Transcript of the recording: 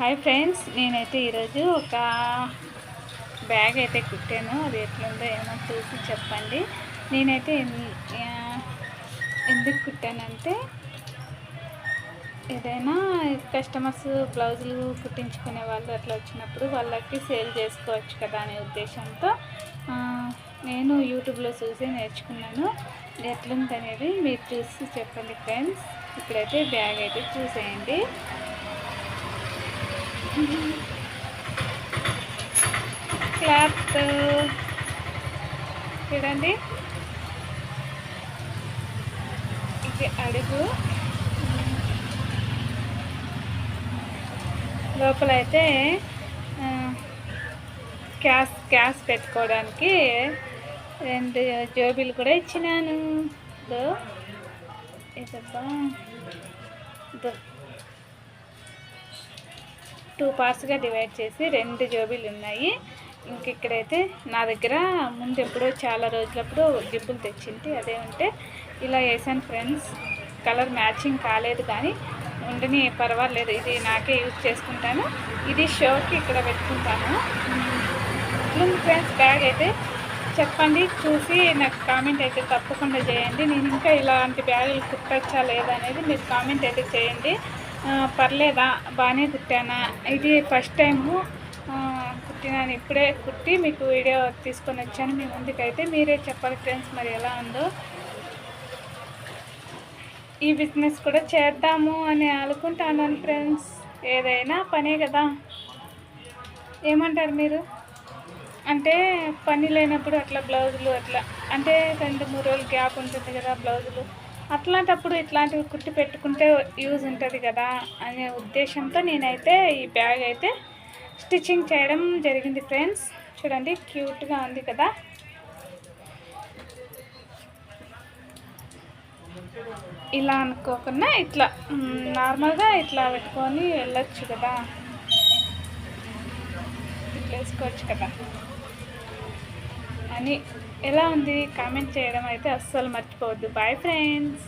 Hi friends నేనైతే ఈరోజు ఒక బ్యాగ్ అయితే కుట్టాను. అది ఎట్లుందో ఏమో చూసి చెప్పండి. నేనైతే ఎందుకు కుట్టానంటే ఏదైనా కస్టమర్స్ బ్లౌజులు కుట్టించుకునే వాళ్ళు అట్లా వచ్చినప్పుడు వాళ్ళకి సేల్ చేసుకోవచ్చు కదా అనే ఉద్దేశంతో నేను యూట్యూబ్లో చూసి నేర్చుకున్నాను. ఎట్లుంది అనేది మీరు చూసి చెప్పండి ఫ్రెండ్స్. ఇప్పుడైతే బ్యాగ్ అయితే చూసేయండి. క్లాత్ చూడండి. ఇది అడుగు. లోపల అయితే క్యాస్ క్యాస్ పెట్టుకోవడానికి రెండు జోబీలు కూడా ఇచ్చినాను. ఇదో ఇదబ్బా ఇదో. టూ పార్ట్స్గా డివైడ్ చేసి రెండు జోబీలు ఉన్నాయి. ఇంక ఇక్కడైతే నా దగ్గర ముందు ఎప్పుడో చాలా రోజులప్పుడు జిబ్బులు తెచ్చింది అదే ఉంటే ఇలా వేసాను ఫ్రెండ్స్ కలర్ మ్యాచింగ్ కాలేదు కానీ ఉండని పర్వాలేదు. ఇది నాకే యూజ్ చేసుకుంటాను. ఇది షోకి ఇక్కడ పెట్టుకుంటాను. ఇట్లుంది ఫ్రెండ్స్ బ్యాగ్ అయితే చెప్పండి. చూసి నాకు కామెంట్ అయితే తప్పకుండా చేయండి. నేను ఇంకా ఇలాంటి బ్యాగులు కుట్టచ్చా లేదా అనేది మీరు కామెంట్ అయితే చేయండి. పర్లేదా? బాగానే కుట్టానా? ఇది ఫస్ట్ టైము కుట్టినాను ఇప్పుడే కుట్టి మీకు వీడియో తీసుకొని వచ్చాను. మీ ముందుకైతే మీరే చెప్పాలి ఫ్రెండ్స్ మరి ఎలా ఉందో. ఈ బిజినెస్ కూడా చేద్దాము అని అనుకుంటాను ఫ్రెండ్స్. ఏదైనా పనే కదా. ఏమంటారు మీరు? అంటే పని లేనప్పుడు అట్లా బ్లౌజులు అట్లా అంటే రెండు మూడు రోజులు గ్యాప్ ఉంటుంది కదా బ్లౌజులు. అట్లాంటప్పుడు ఇట్లాంటివి కుట్టి పెట్టుకుంటే యూజ్ ఉంటుంది కదా అనే ఉద్దేశంతో నేనైతే ఈ బ్యాగ్ అయితే స్టిచ్చింగ్ చేయడం జరిగింది ఫ్రెండ్స్. చూడండి క్యూట్గా ఉంది కదా. ఇలా అనుకోకుండా ఇట్లా నార్మల్గా ఇట్లా పెట్టుకొని వెళ్ళొచ్చు కదా. ఇట్లా వేసుకోవచ్చు కదా. అని ఎలా ఉంది? కామెంట్ చేయడం అయితే అస్సలు మర్చిపోవద్దు. Bye friends